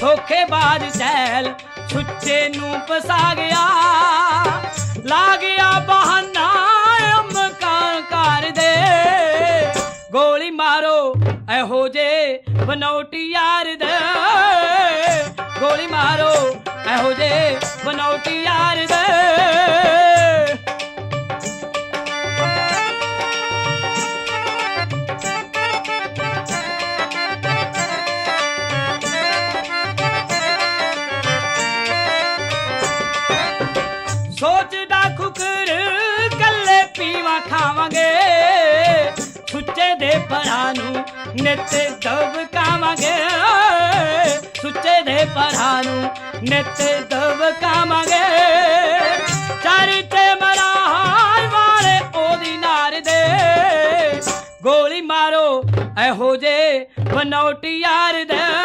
ਧੋਖੇਬਾਜ਼ cell ਸੁੱਚੇ ਨੂੰ ਫਸਾ ਗਿਆ ਲਾ ਗਿਆ ਬਹਾਨਾ ਅਮਕਾਂ ਕਰ ਦੇ। ਗੋਲੀ ਮਾਰੋ, ਇਹੋ ਜੇ ਬਨੌਟੀ ਯਾਰ ਦੇ। ਗੋਲੀ ਮਾਰੋ ਸੋਚਦਾ ਖੁਕਰ ਕੱਲੇ ਪੀਵਾ ਖਾਵਾਂਗੇ। ਸੁੱਚੇ ਦੇ ਪਰਾਂ ਨੂੰ ਨਿਤ ਦਬਕਾਵਾਂਗੇ ਸੁੱਚੇ ਦੇ ਪਰਾਂ ਨੂੰ ਨਿਤ ਦਬਕਾਵਾਂਗੇ ਚਾਰੀ ਤੇ ਮਰਾਨ ਵਾਲੇ ਉਹਦੀ ਨਾਰ ਦੇ। ਗੋਲੀ ਮਾਰੋ ਐਹੋ ਜੇ ਬਨੌਟੀ ਯਾਰ ਦੇ।